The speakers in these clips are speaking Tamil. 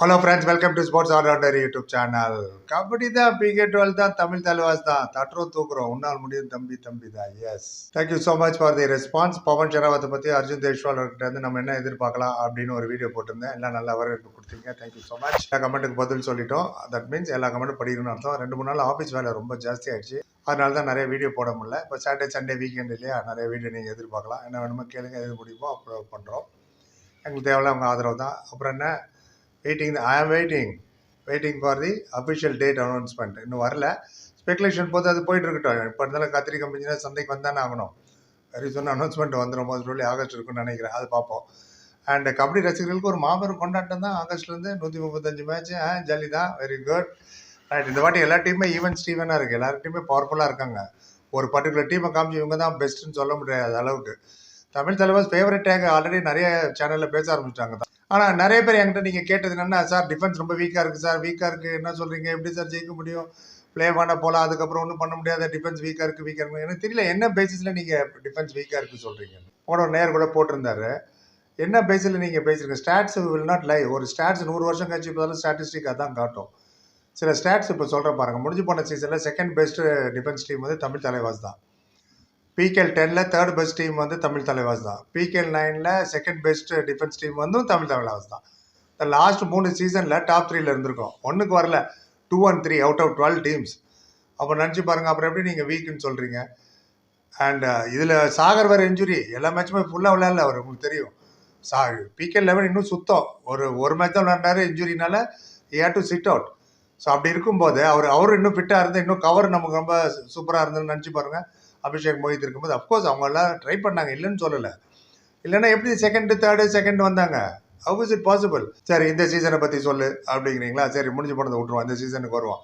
Hello friends welcome to sports allrounder YouTube channel kabaddi தான் பிகே டுவெல் தான் தமிழ் தலைவாஸ் தான். தட்டுறோம் தூக்குறோம். உன்னால் முடியும் தம்பி தம்பி தான். Yes thank you so much for the response Pawan ஷெராவத்தை பற்றி அர்ஜுன் தேஷ்வால் வந்து நம்ம என்ன எதிர்பார்க்கலாம் அப்படின்னு ஒரு வீடியோ போட்டிருந்தேன். எல்லாம் நல்லா வரவேற்பு கொடுத்தீங்க. தேங்க்யூ ஸோ மச் எல்லா கமெண்ட்டுக்கு பதில் சொல்லிட்டோம். தட் மீன்ஸ் எல்லா கமெண்ட்டும் படிக்கணும்னு அர்த்தம். ரெண்டு மூணு நாள் ஆஃபீஸ் வேலை ரொம்ப ஜாஸ்தி ஆயிடுச்சு. அதனால தான் நிறைய வீடியோ போட முடியல. இப்போ சாட்டர்டே சண்டே வீக்கெண்ட் இல்லையா? நிறைய வீடியோ நீங்கள் எதிர்பார்க்கலாம். என்ன வேணுமோ கேளுங்க எது முடியுமோ அப்லோட் பண்ணுறோம் எங்களுக்கு தேவையில்ல அவங்க ஆதரவு தான். அப்புறம் என்ன? Waiting I am waiting waiting for the official date announcement இன்னும் வரல. ஸ்பெகுலேஷன் போது அது போயிட்டு இருக்கட்டும் இப்போ இருந்தாலும் கத்திரி கம்பெனினா சந்தைக்கு வந்தானே ஆகணும்? வெரி சொன்ன அனௌன்ஸ்மெண்ட் வந்துடும் போது சொல்லி ஆகஸ்ட் இருக்குன்னு நினைக்கிறேன். அது பார்ப்போம். அண்ட் கபடி ரசிகர்களுக்கு ஒரு மாபெரும் கொண்டாட்டம் தான் ஆகஸ்ட்லேருந்து நூற்றி முப்பத்தஞ்சு மேட்ச் ஆ ஜாலி தான். வெரி குட் ரைட் இந்த வாட்டி எல்லா டீமுமே ஈவன் ஸ்டீவனாக இருக்குது எல்லா டீமுமே பவர்ஃபுல்லாக இருக்காங்க. ஒரு பர்டிகுலர் டீமை காமிச்சு இவங்க தான் பெஸ்ட்டுன்னு சொல்ல முடியாது அளவுக்கு. தமிழ் தலைவர் ஃபேவரட் டேக் ஆல்ரெடி நிறைய சேனலில் பேச ஆரம்பிச்சிட்டாங்க. தான் ஆனால் நிறைய பேர் என்கிட்ட நீங்கள் கேட்டது என்னென்னா சார் டிஃபென்ஸ் ரொம்ப வீக்காக இருக்குது சார். வீக்காக இருக்குது என்ன சொல்கிறீங்க எப்படி சார் ஜெயிக்க முடியும்? ப்ளே பண்ண போகலாம் அதுக்கப்புறம் ஒன்றும் பண்ண முடியாத. டிஃபென்ஸ் வீக்காக இருக்குது வீக்காக இருக்குது எனக்கு தெரியல என்ன பேசிஸில் நீங்கள் டிஃபென்ஸ் வீக்காக இருக்குது சொல்கிறீங்க உங்களோட நேர் கூட போட்டிருந்தாரு. என்ன பேஸில் நீங்கள் பேசுறீங்க ஸ்டாட்ஸ் வில் நாட் லை ஒரு ஸ்டாட்ஸ் நூறு வருஷம் கழிச்சு இப்போதாலும் ஸ்டாட்டிஸ்டிக்காக தான் காட்டும். சில ஸ்டாட்ஸ் இப்போ சொல்கிறேன் பாருங்கள் முடிஞ்சு போன சீசனில் செகண்ட் பெஸ்ட்டு டிஃபென்ஸ் டீம் வந்து தமிழ் தலைவாஸ் தான். பிகேஎல் டெனில் தேர்ட் பெஸ்ட் டீம் வந்து தமிழ் தலைவாஸ் தான். பிகேஎல் நைனில் செகண்ட் பெஸ்ட் டிஃபென்ஸ் டீம் வந்து தமிழ் தலைவாஸ் தான். இந்த லாஸ்ட் மூணு சீசனில் டாப் த்ரீல இருந்திருக்கோம். ஒன்றுக்கு வரல. Two and three out of twelve teams அப்போ நினச்சி பாருங்கள் அப்புறம் எப்படி நீங்கள் வீக்குன்னு சொல்கிறீங்க அண்ட் uh, இதில் சாகர் வேறு இன்ஜுரி எல்லா மேட்சுமே ஃபுல்லாக விளையாடல அவர் உங்களுக்கு தெரியும். சா பிகே லெவன் இன்னும் சுத்தம். ஒரு ஒரு மேட்ச் தான் விளையாண்டாரு இன்ஜுரினால a to sit out so அப்படி இருக்கும்போது அவர் அவர் இன்னும் ஃபிட்டாக இருந்து இன்னும் கவர் நமக்கு ரொம்ப சூப்பராக இருந்ததுன்னு நினச்சி பாருங்கள் அபிஷேக் மோஹித் இருக்கும்போது அஃப்கோர்ஸ் அவங்கெல்லாம் ட்ரை பண்ணாங்க. இல்லைன்னு சொல்லலை. இல்லைன்னா எப்படி செகண்டு தேர்டு செகண்ட் வந்தாங்க? ஹவு இஸ் இட் பாசிபிள் சரி இந்த சீசனை பற்றி சொல்லு அப்படிங்கிறீங்களா? சரி முடிஞ்சு போனதை விட்ருவோம் இந்த சீசனுக்கு வருவோம்.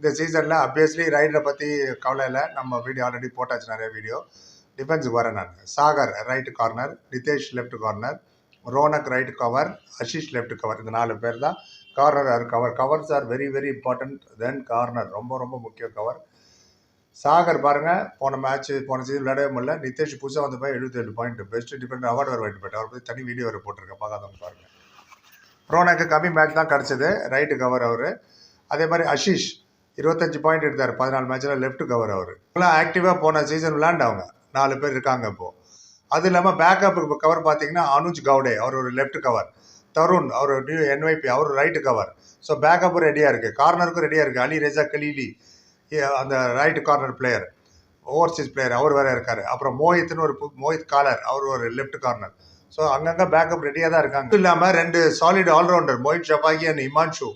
இந்த சீசனில் அப்வியஸ்லி ரைடரை பற்றி கவலை இல்லை. நம்ம வீடியோ ஆல்ரெடி போட்டாச்சு நிறைய வீடியோ டிஃபென்ஸுக்கு வரேன் நான். Sagar right corner Nitesh left corner Ronak right cover Ashish left cover இந்த நாலு பேர் தான். Corner or cover covers are very very important then corner ரொம்ப ரொம்ப முக்கிய கவர் சாகர் பாருங்க போன மேட்ச் போன சீசன் விளையாடவே முடியல நிதேஷ் புதுசாக வந்து போய் எழுபத்தேழு பாயிண்ட் பெஸ்ட் டிஃபெண்டர் அவார்டு வர வாங்கிட்டு போயிட்டு அவர் பற்றி தனி வீடியோ வர போட்டிருக்கேன். பார்க்காதவங்க பாருங்க. ப்ரோனாக்கு கம்மி மேட்ச் தான் கிடச்சிது. ரைட்டு கவர் அவர். அதே மாதிரி அஷிஷ் இருபத்தஞ்சு பாயிண்ட் எடுத்தார். பதினாலு மேட்ச்சில் லெஃப்ட் கவர் அவர். இப்போலாம் ஆக்டிவாக போன சீசன் விளாண்டவங்க நாலு பேர் இருக்காங்க இப்போது அது இல்லாமல் பேக்கப் இப்போ கவர் பார்த்தீங்கன்னா அனுஜ் கவுடே அவர் ஒரு லெஃப்ட் கவர் தருண் அவர் நியூ என்வைபி அவர் ரைட்டு கவர் ஸோ பேக்கப்பும் ரெடியாக இருக்குது கார்னருக்கும் ரெடியாக இருக்குது அலி ரெஜா கலீலி. அந்த right corner player overseas player அவர் வேற இருக்கார். அப்புறம் மோஹித்னு ஒரு பு- மோஹித் காலர் அவர் ஒரு லெஃப்ட் கார்னர் ஸோ அங்கங்கே பேக்கப் ரெடியாக தான் இருக்காங்க. இது இல்லாமல் ரெண்டு solid allrounder Mohit ஷபாகி and Himanshu.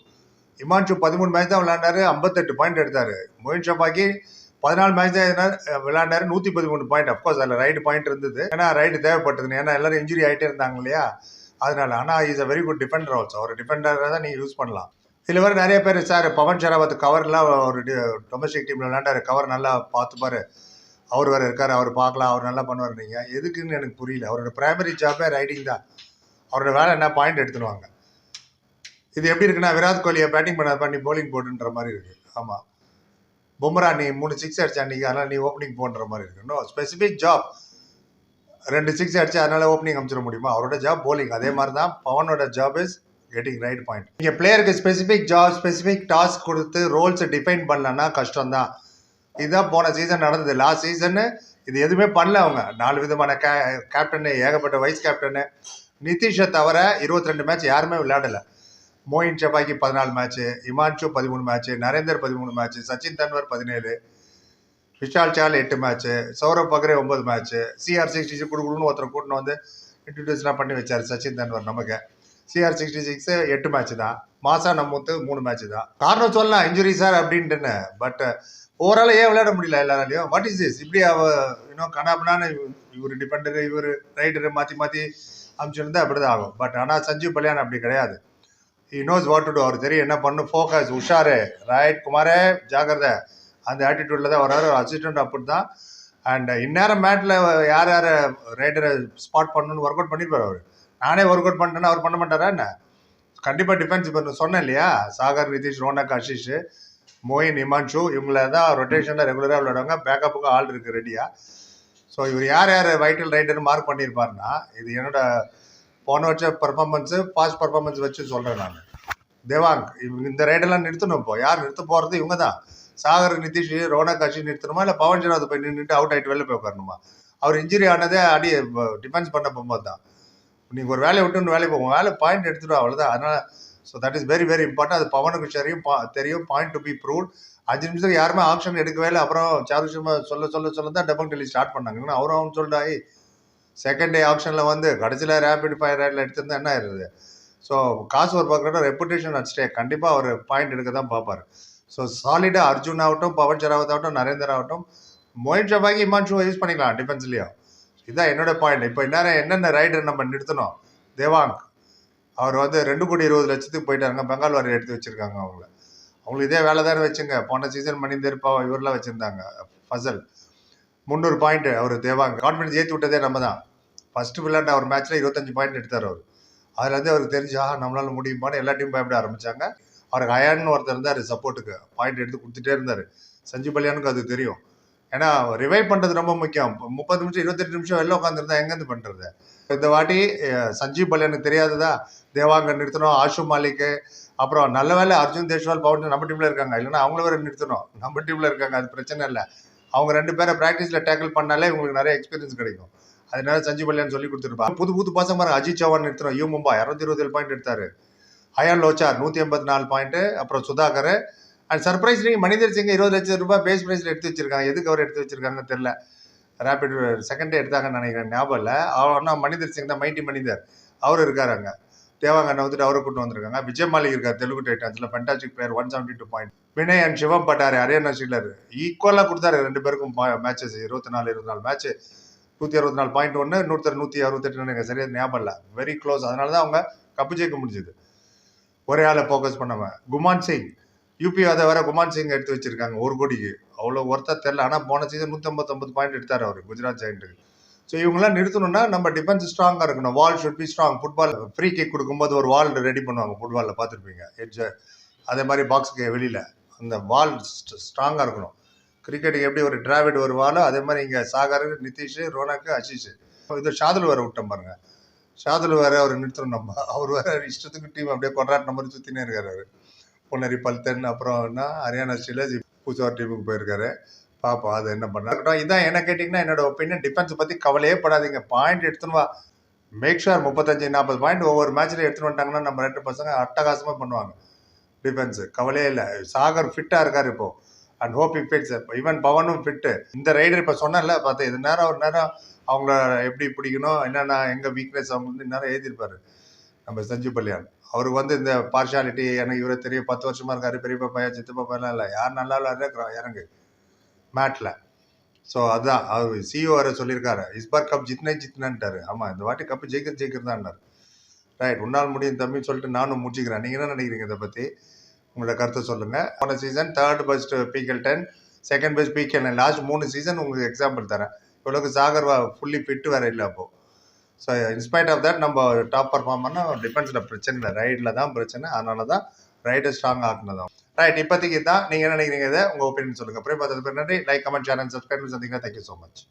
Himanshu பதிமூணு மேட்ச் தான் விளையாண்டாரு ஐம்பத்தெட்டு பாயிண்ட் எடுத்தார். மோஹித் ஷபாகி பதினாலு மேட்ச் தான் என்ன- விளையாண்டாரு நூற்றி பதிமூணு பாயிண்ட் அஃப்கோர்ஸ் அதில் ரைடு பாயிண்ட் இருந்தது. ஏன்னா ரைடு தேவைப்பட்டது ஏன்னா எல்லாரும் இன்ஜுரி ஆகிட்டே இருந்தாங்க இல்லையா? அதனால ஆனால் is a very good defender also ஒரு டிஃபெண்டராக தான் நீங்கள் யூஸ் பண்ணலாம். இதில் வர நிறைய பேர் சார் பவன் ஷராவத் கவர்லாம் ஒரு டொமஸ்டிக் டீமில் விளாண்டாரு கவர் நல்லா பார்த்துப்பார் அவர் வேறு இருக்கார் அவர் பார்க்கலாம் அவர் நல்லா பண்ணுவார் நீங்கள் எதுக்குன்னு எனக்கு புரியல. அவரோட ப்ரைமரி ஜாபே ரைடிங் தான். அவரோட வேலை என்ன? பாயிண்ட் எடுத்துடுவாங்க இது எப்படி இருக்குன்னா விராட் கோலியை பேட்டிங் பண்ண பண்ணி போலிங் போட்டுன்ற மாதிரி இருக்குது ஆமாம் பும்ரா நீ மூணு சிக்ஸ் அடிச்சா அன்றைக்கி அதனால் நீ ஓப்பனிங் போன்ற மாதிரி இருக்கு. இன்னும் ஸ்பெசிஃபிக் ஜாப் ரெண்டு சிக்ஸ் அடிச்சு அதனால் ஓப்பனிங் அமைச்சிட முடியுமா? அவரோட ஜாப் போலிங் அதே மாதிரி தான் பவனோட job is getting right point நீங்கள் பிளேயருக்கு ஸ்பெசிஃபிக் ஜாப் ஸ்பெசிஃபிக் டாஸ்க் கொடுத்து ரோல்ஸை டிஃபைன் பண்ணலன்னா கஷ்டம் தான் இதுதான் போன சீசன் நடந்தது. லாஸ்ட் சீசன்னு இது எதுவுமே பண்ணல அவங்க. நாலு விதமான கே கேப்டனு ஏகப்பட்ட வைஸ் கேப்டனு நிதிஷை தவிர இருபத்தி ரெண்டு மேட்ச் யாருமே விளையாடலை. மோயின் ஷபாக்கி பதினாலு மேட்ச்சு இமான்ஷு பதிமூணு மேட்ச்சு நரேந்தர் பதிமூணு மேட்ச்சு சச்சின் தன்வர் பதினேழு விஷால் சால் எட்டு மேட்ச்சு சௌரவ் பக்ரே ஒன்பது மேட்ச்சு சிஆர் சிக்ஸ்டி சிக்ஸ் கொடுக்கணும்னு ஒருத்தர் கூட்டின்னு வந்து இன்ட்ரடியூஸ்லாம் பண்ணி வச்சார் சச்சின் தன்வர் நமக்கு. சிஆர் சிக்ஸ்டி சிக்ஸ் எட்டு மேட்ச் தான். மாசா நம்மூத்து மூணு மேட்ச் தான். காரணம் சொல்லலாம் இன்ஜுரி சார் அப்படின்ட்டுன்னு. பட் ஓவரால் ஏன் விளையாட முடியல எல்லாராலையும்? வாட் இஸ் திஸ் இப்படி அவ இன்னும் கனாபனான இவர் டிபெண்டரு இவர் ரைடரு மாற்றி மாற்றி அனுப்பிச்சிருந்தா அப்படி தான் ஆகும். பட் ஆனால் சஞ்சீவ் கல்யாண் அப்படி கிடையாது. He knows what to do அவர் தெரியும் என்ன பண்ணும் ஃபோக்கஸ் உஷாரு. ரைட் குமாரே ஜாகிரதை அந்த ஆட்டிடியூடில் தான் வராரு அசிஸ்டன்ட் அப்படி தான். அண்ட் இந்நேரம் மேட்டில் யார் யார் ரைடரை ஸ்பாட் பண்ணணும்னு ஒர்க் அவுட் பண்ணியிருப்பார் அவர். நானே ஒர்க் அவுட் பண்ணிட்டேன்னா அவர் பண்ண மாட்டாரா என்ன? கண்டிப்பாக டிஃபென்ஸ் இப்போ சொன்னேன் இல்லையா? சாகர் நிதிஷ் ரோனக் ஆஷிஷ் மோயின் இமான்ஷு இவங்கள தான் ரொட்டேஷனில் ரெகுலராக விளையாடுவாங்க. பேக்கப்புக்கு ஆள் இருக்குது ரெடியாக ஸோ இவர் யார் யார் வைட்டல் ரைடர்னு மார்க் பண்ணியிருப்பாருன்னா இது என்னோட போன வச்ச பர்ஃபார்மன்ஸு பாஸ்ட் பர்ஃபார்மன்ஸ் வச்சு சொல்கிறேன் நான். தேவாங்க் இவங்க இந்த ரைடெல்லாம் நிறுத்தணும் இப்போ. யார் நிறுத்த போகிறது இவங்க தான். சாகர் நிதிஷ் ரோனக் அஷின் நிறுத்தணுமா? இல்லை பவன் ஜனாத் போய் நின்றுட்டு அவுட் ஆகிட்டு வெளில போய் உட்காரணுமா? அவர் இன்ஜுரி ஆனதே அடி டிஃபென்ஸ் பண்ண போகும்போது தான். நீங்கள் ஒரு வேலையை விட்டு வேலைக்கு போவோம் வேலை பாயிண்ட் எடுத்துடும் அவ்வளோதான் அதனால் so that is very very important அது பவனுக்கு சரியும் பா- தெரியும் பாயிண்ட் டு பி ப்ரூவ்ட் அஞ்சு நிமிஷத்துக்கு யாருமே ஆப்ஷன் எடுக்கவே இல்லை. அப்புறம் சாரு சொல்ல சொல்ல சொல்ல தான் டபுள் டெல்லி ஸ்டார்ட் பண்ணாங்க. அவரும் அவன் சொல்லிட்டாய் செகண்ட் டே ஆப்ஷனில் வந்து கடைசியில் ரேபிட் ஃபயர் ரேட்டில் எடுத்திருந்தா என்ன ஆயிருது ஸோ காசு ஒரு பக்கம் ரெப்புடேஷன் அட் ஸ்டே கண்டிப்பாக அவர் பாயிண்ட் எடுக்க தான் பார்ப்பார். ஸோ சாலிடாக அர்ஜுன் ஆகட்டும் பவன் சராவத் ஆகட்டும் நரேந்தர் ஆகட்டும் மோயின் ஷபாக்கி இமான்ஷுவை யூஸ் பண்ணிக்கலாம் டிஃபென்ஸ்லேயும் இதுதான் என்னோட பாயிண்ட் இப்போ என்ன என்னென்ன ரைடர் நம்ம நிறுத்தணும்? தேவாங்க் அவர் வந்து ரெண்டு கோடி இருபது லட்சத்துக்கு போயிட்டாருங்க. பெங்கால் வாரியர் எடுத்து வச்சுருக்காங்க அவங்கள. அவங்களுக்கு இதே வேலை தானே வச்சுங்க. போன சீசன் மணிந்தர் பா இவரெல்லாம் வச்சுருந்தாங்க. ஃபசல் முந்நூறு பாயிண்ட் அவர் தேவாங்க கான்ஃபிடன்ஸ் ஏற்றி விட்டதே நம்ம தான் ஃபஸ்ட்டு விளையாண்ட ஒரு மேட்ச்சில் இருபத்தஞ்சு பாயிண்ட் எடுத்தார் அவர். அதுலேருந்து அவருக்கு தெரிஞ்சு ஆஹா நம்மளால முடியுமான்னு எல்லா டீம் பயப்பட ஆரம்பித்தாங்க அவருக்கு அயான்னு ஒருத்தர் இருந்தார் சப்போர்ட்டுக்கு பாயிண்ட் எடுத்து கொடுத்துட்டே இருந்தார். சஞ்சீவ் பல்யானுக்கு அது தெரியும். ஏன்னா ரிவைவ் பண்ணுறது ரொம்ப முக்கியம். முப்பது நிமிஷம் இருபத்தெட்டு நிமிஷம் வெளில உட்காந்துருந்தா எங்கேருந்து பண்ணுறது இந்த வாட்டி சஞ்சீவ் சஞ்சீவ் பல்யானுக்கு தெரியாததா? தேவாங்க நிறுத்தணும் ஆஷு மாலிக்கு அப்புறம் நல்ல வேலை அர்ஜுன் தேஷ்வால் பவுன் நம்ம டீமில் இருக்காங்க. இல்லைன்னா அவங்கள வேற நிறுத்தணும். நம்ம டீமில் இருக்காங்க அது பிரச்சனை இல்லை. அவங்க ரெண்டு பேரை ப்ராக்டிஸில் டேக்கிள் பண்ணாலே உங்களுக்கு நிறைய எக்ஸ்பீரியன்ஸ் கிடைக்கும். அதனால சஞ்சீவ் பல்யான் சொல்லி கொடுத்துருப்பாங்க புது புது பசங்க பாருங்க அஜித் சவான் நிறுத்தணும். யூ மும்பா இரநூத்தி இருபத்தேழு பாயிண்ட் எடுத்தாரு. அயான் லோச்சார் நூற்றி எண்பத்தி நாலு பாயிண்ட் அப்புறம் சுதாகர் அண்ட் சர்ப்ரைஸ்லி மனிதர் சிங் இருபது லட்சம் ரூபாய் பேஸ் ப்ரைஸில் எடுத்து வச்சிருக்காங்க. எதுக்கு அவர் எடுத்து வச்சிருக்காங்கன்னு தெரில ரேபிட் செகண்ட் டே எடுத்தாங்கன்னு நினைக்கிறேன். ஞாபகம் இல்லை. அவர் ஆனால் மனிதர் சிங் தான் மைட்டி மனிதர். அவர் இருக்கார் அங்கே. தேவாங்கண்ணை வந்துட்டு அவரை கூட்டு வந்திருக்காங்க. விஜய் மாலிக் இருக்கார் Telugu டைட்டன்ஸில் fantastic player one seventy two point Vinay and Shivam பட்டாரு Haryana steelers ஈக்குவலாக கொடுத்தாரு ரெண்டு பேருக்கும் மேட்சஸ் இருபத்தி நாலு இருபத்தி நாலு மேட்ச் நூற்றி அறுபத்தி நாலு பாயிண்ட் ஒன்று நூற்றி நூற்றி அறுபத்தெட்டு எனக்கு சரியாக ஞாபகம் இல்லை. வெரி க்ளோஸ் அதனால தான் அவங்க கப்பு ஜெயிக்க முடிஞ்சது. ஒரே ஆளை ஃபோக்கஸ் பண்ணவன். குமான் சிங். யூபி அதை வர குமான் சிங் எடுத்து வச்சிருக்காங்க ஒரு கோடிக்கு. அவ்வளோ ஒர்த்தா தெரில ஆனால் போன சீசன் நூற்றம்பத்தொம்பது பாயிண்ட் எடுத்தார் அவர் குஜராத் ஜெயிண்ட்டுக்கு. ஸோ இவங்கெல்லாம் நிறுத்தணும்னா நம்ம டிஃபென்ஸ் ஸ்ட்ராங்காக இருக்கணும். Wall should be strong football free kick கொடுக்கும்போது ஒரு வால் ரெடி பண்ணுவாங்க ஃபுட்பாலில் பார்த்துருப்பீங்க. எட்ஜ் அதே மாதிரி பாக்ஸுக்கு வெளியில். அந்த வால் ஸ்ட்ராங்காக இருக்கணும். கிரிக்கெட்டுக்கு எப்படி ஒரு டிராவிட் ஒரு வாலோ அதே மாதிரி இங்கே சாகர் நிதிஷ் ரோனக்கு அஷிஷ் இது ஷாதுல் வேற விட்டோம் பாருங்க. ஷாதுல் வேறு அவர் நிறுத்தணும் நம்ம. அவர் வேற இஷ்டத்துக்கு டீம் அப்படியே கொண்டாட்டின மாதிரி சுற்றினே இருக்கார் அவர். பொன்னரி பல்தன் அப்புறம் என்ன ஹரியானா ஸ்ரீல பூசார் டீமுக்கு போயிருக்காரு. பார்ப்போம் அது என்ன பண்ணா இதான் என்ன கேட்டிங்கன்னா என்னோட ஒப்பீனியன் டிஃபென்ஸ் பற்றி கவலையே படாதீங்க. பாயிண்ட் எடுத்துன்னு வா. மேக் ஷுர் முப்பத்தஞ்சு நாற்பது பாயிண்ட் ஒவ்வொரு மேட்ச்சில் எடுத்துன்னு வந்துட்டாங்கன்னா நம்ம ரெண்டு பசங்க அட்டகாசமாக பண்ணுவாங்க. டிஃபென்ஸ் கவலையே இல்லை. சாகர் ஃபிட்டாக இருக்கார் இப்போது அண்ட் ஹோப் ஃபிட்ஸ் ஈவன் பவனும் ஃபிட்டு இந்த ரைடர் இப்போ சொன்னேன்ல பார்த்து இது நேரம் ஒரு நேரம் அவங்கள எப்படி பிடிக்கணும் என்னென்ன எங்கே வீக்னஸ் அவங்க வந்து நேரம் எழுதியிருப்பார். நம்ம சஞ்சு பல்யான் அவருக்கு வந்து இந்த பார்ஷாலிட்டி எனக்கு இவரை தெரியும் பத்து வருஷமா இருக்காரு பெரியப்பா பையன் சித்தப்பா பையன்லாம் இல்லை. யார் நல்லா விளையாடுறா இறங்கு. மேட்ல ஸோ அதுதான். அவர் சிஇஓ வர சொல்லியிருக்காரு. இஸ்பார் கப் ஜித்னே ஜித்னான்ட்டாரு. ஆமாம் இந்த வாட்டி கப்பு ஜெயிக்கிற ஜெயிக்கிறதான்னாரு. ரைட் உன்னால் முடியும் தம்பின்னு சொல்லிட்டு நானும் முடிச்சுக்கிறேன். நீங்கள் என்ன நினைக்கிறீங்க இதை பற்றி உங்களோட கருத்தை சொல்லுங்கள் போன சீசன் தேர்ட் பெஸ்ட் பிகல் டென் செகண்ட் பெஸ்ட் பிகல் லாஸ்ட் மூணு சீசன் உங்களுக்கு எக்ஸாம்பிள் தரேன். இவ்வளோக்கு சாகர் ஃபுல்லி ஃபிட் வேறு இல்லை அப்போது so in spite of that நம்ம டாப் பர்ஃபார்ம் டிஃபென்ஸில் பிரச்சனை இல்லை. ரைடில் தான் பிரச்சனை. அதனால தான் ரைடை ஸ்ட்ராங் ஆக்குனதான் ரைட் இப்போதைக்கு தான் நீங்கள் என்ன நினைக்கிறீங்க இதை? உங்கள் ஒப்பீனியன் சொல்லுங்கள் அப்புறம் பார்த்தது நன்றி லைக் கமெண்ட் சேனல் சப்ஸ்கிரைப் சந்திங்க தேங்க்யூ ஸோ மச்